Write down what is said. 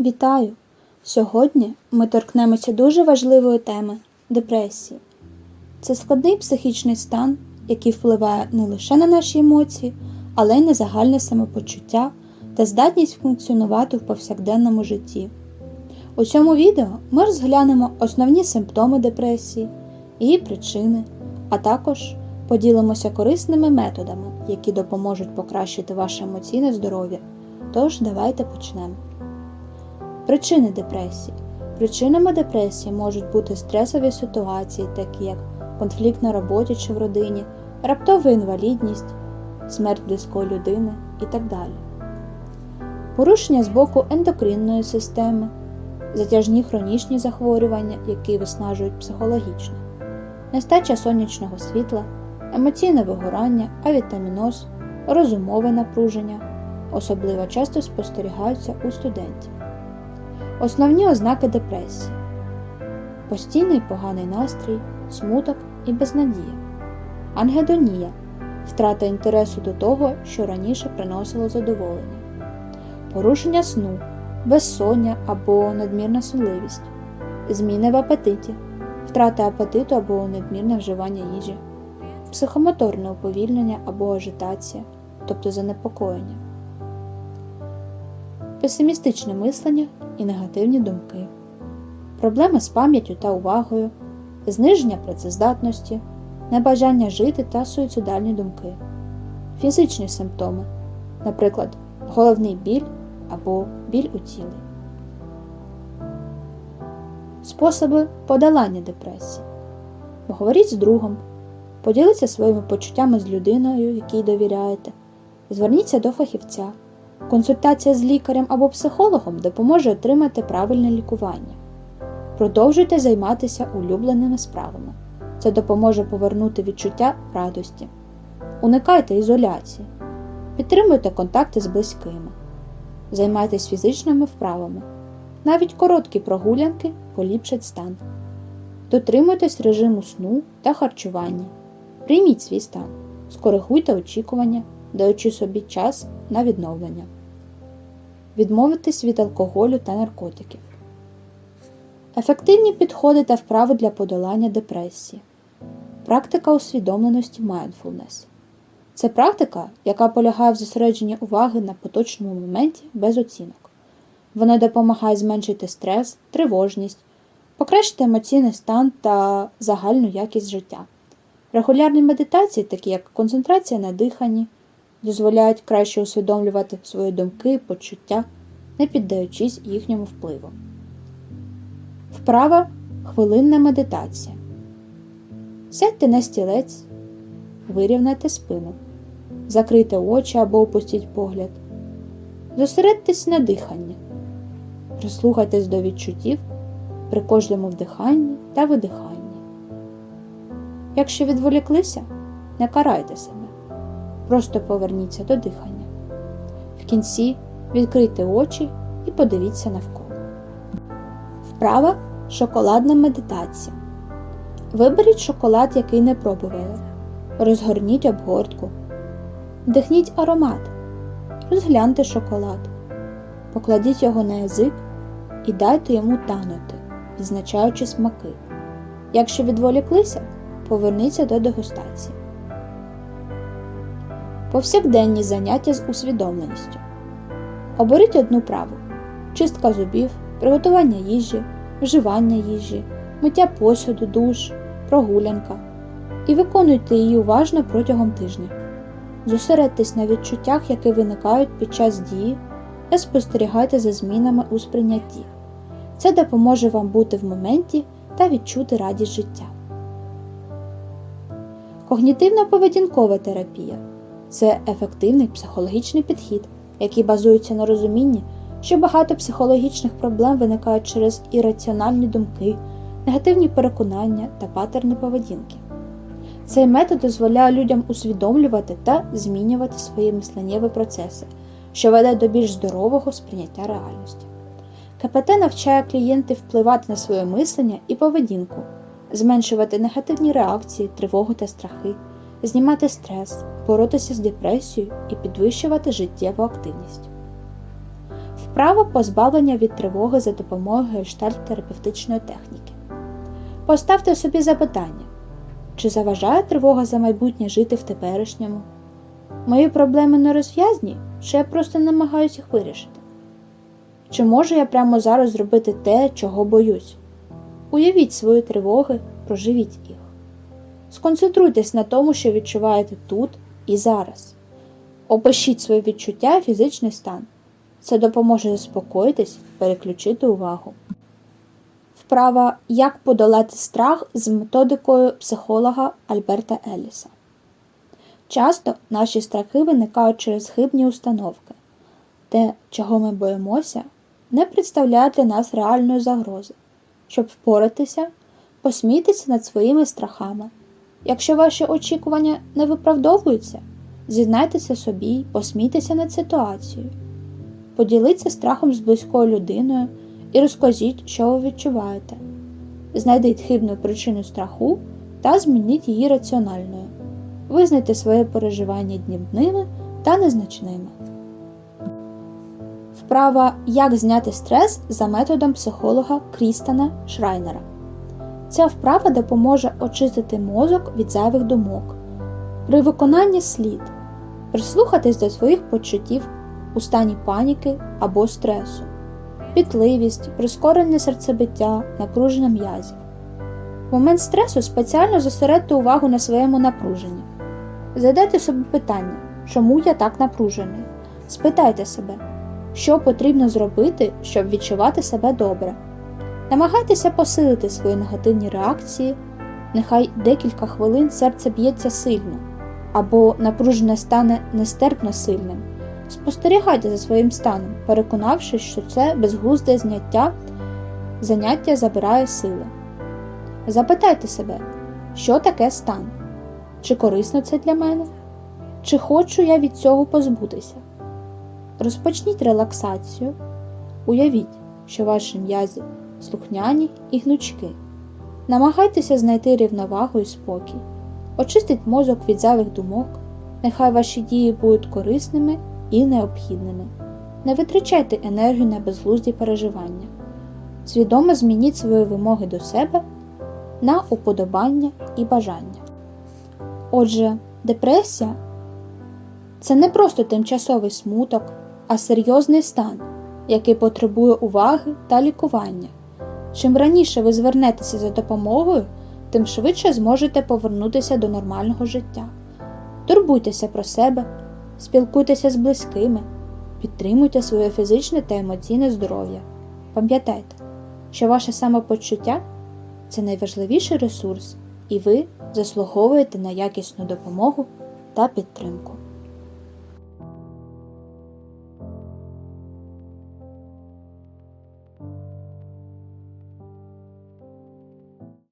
Вітаю! Сьогодні ми торкнемося дуже важливої теми депресії. Це складний психічний стан, який впливає не лише на наші емоції, але й на загальне самопочуття та здатність функціонувати в повсякденному житті. У цьому відео ми розглянемо основні симптоми депресії, її причини, а також поділимося корисними методами, які допоможуть покращити ваше емоційне здоров'я. Тож давайте почнемо. Причини депресії. Причинами депресії можуть бути стресові ситуації, такі як конфлікт на роботі чи в родині, раптова інвалідність, смерть близької людини і так далі. Порушення з боку ендокринної системи, затяжні хронічні захворювання, які виснажують психологічно, нестача сонячного світла, емоційне вигорання, авітаміноз, розумове напруження, особливо часто спостерігаються у студентів. Основні ознаки депресії: постійний поганий настрій, смуток і безнадія, ангедонія втрата інтересу до того, що раніше приносило задоволення, порушення сну, безсоння або надмірна сонливість, зміни в апетиті, втрата апетиту або надмірне вживання їжі, психомоторне уповільнення або ажитація, тобто занепокоєння. Песимістичне мислення і негативні думки, проблеми з пам'яттю та увагою, зниження працездатності, небажання жити та суїцидальні думки, фізичні симптоми, наприклад, головний біль або біль у тілі. Способи подолання депресії. Поговоріть з другом, поділіться своїми почуттями з людиною, якій довіряєте, зверніться до фахівця. Консультація з лікарем або психологом допоможе отримати правильне лікування. Продовжуйте займатися улюбленими справами. Це допоможе повернути відчуття радості. Уникайте ізоляції. Підтримуйте контакти з близькими. Займайтесь фізичними вправами. Навіть короткі прогулянки поліпшать стан. Дотримуйтесь режиму сну та харчування. Прийміть свій стан. Скоригуйте очікування, даючи собі час на відновлення. Відмовитись від алкоголю та наркотиків. Ефективні підходи та вправи для подолання депресії. Практика усвідомленості mindfulness. Це практика, яка полягає в зосередженні уваги на поточному моменті без оцінок. Вона допомагає зменшити стрес, тривожність, покращити емоційний стан та загальну якість життя. Регулярні медитації, такі як концентрація на диханні, дозволяють краще усвідомлювати свої думки, почуття, не піддаючись їхньому впливу. Вправа хвилинна медитація. Сядьте на стілець, вирівняйте спину, закрийте очі або опустіть погляд. Зосередьтесь на диханні. Прислухайтесь до відчуттів при кожному вдиханні та видиханні. Якщо відволіклися, не карайте себе. Просто поверніться до дихання. В кінці відкрийте очі і подивіться навколо. Вправа шоколадна медитація. Виберіть шоколад, який не пробували. Розгорніть обгортку. Вдихніть аромат. Розгляньте шоколад. Покладіть його на язик і дайте йому танути, відзначаючи смаки. Якщо відволіклися, поверніться до дегустації. Повсякденні заняття з усвідомленістю. Оберіть одну праву: чистка зубів, приготування їжі, вживання їжі, миття посуду, душ, прогулянка. І виконуйте її уважно протягом тижня. Зосередьтесь на відчуттях, які виникають під час дії, та спостерігайте за змінами у сприйнятті. Це допоможе вам бути в моменті та відчути радість життя. Когнітивно-поведінкова терапія це ефективний психологічний підхід, який базується на розумінні, що багато психологічних проблем виникають через ірраціональні думки, негативні переконання та патерни поведінки. Цей метод дозволяє людям усвідомлювати та змінювати свої мисленнєві процеси, що веде до більш здорового сприйняття реальності. КПТ навчає клієнтів впливати на своє мислення і поведінку, зменшувати негативні реакції, тривогу та страхи, знімати стрес, боротися з депресією і підвищувати життєву активність. Вправа позбавлення від тривоги за допомогою гештальт-терапевтичної техніки. Поставте собі запитання, чи заважає тривога за майбутнє жити в теперішньому? Мої проблеми не розв'язні, чи я просто намагаюся їх вирішити? Чи можу я прямо зараз зробити те, чого боюсь? Уявіть свої тривоги, проживіть їх. Сконцентруйтесь на тому, що відчуваєте тут і зараз. Опишіть свої відчуття і фізичний стан. Це допоможе заспокоїтись, переключити увагу. Вправа Як подолати страх з методикою психолога Альберта Еліса. Часто наші страхи виникають через хибні установки. Те, чого ми боїмося, не представляє для нас реальної загрози. Щоб впоратися, посмійтеся над своїми страхами. Якщо ваші очікування не виправдовуються, зізнайтеся собі посмійтеся над ситуацією. Поділіться страхом з близькою людиною і розкажіть, що ви відчуваєте. Знайдіть хибну причину страху та змініть її раціональною. Визнайте своє переживання днівними та незначними. Вправа Як зняти стрес за методом психолога Крістана Шрайнера. Ця вправа допоможе очистити мозок від зайвих думок. При виконанні слід прислухатись до своїх почуттів у стані паніки або стресу, пітливість, прискорене серцебиття, напруження м'язів. В момент стресу спеціально зосередьте увагу на своєму напруженні. Задайте собі питання, чому я так напружений. Спитайте себе, що потрібно зробити, щоб відчувати себе добре. Намагайтеся посилити свої негативні реакції, нехай декілька хвилин серце б'ється сильно, або напружене стане нестерпно сильним. Спостерігайте за своїм станом, переконавшись, що це безглузде зняття, заняття забирає сили. Запитайте себе, що таке стан? Чи корисно це для мене? Чи хочу я від цього позбутися? Розпочніть релаксацію. Уявіть, що ваші м'язи слухняні і гнучки. Намагайтеся знайти рівновагу і спокій. Очистіть мозок від зайвих думок. Нехай ваші дії будуть корисними і необхідними. Не витрачайте енергію на безглузді переживання. Свідомо змініть свої вимоги до себе на уподобання і бажання. Отже, депресія це не просто тимчасовий смуток, а серйозний стан, який потребує уваги та лікування. Чим раніше ви звернетеся за допомогою, тим швидше зможете повернутися до нормального життя. Турбуйтеся про себе, спілкуйтеся з близькими, підтримуйте своє фізичне та емоційне здоров'я. Пам'ятайте, що ваше самопочуття це найважливіший ресурс, і ви заслуговуєте на якісну допомогу та підтримку.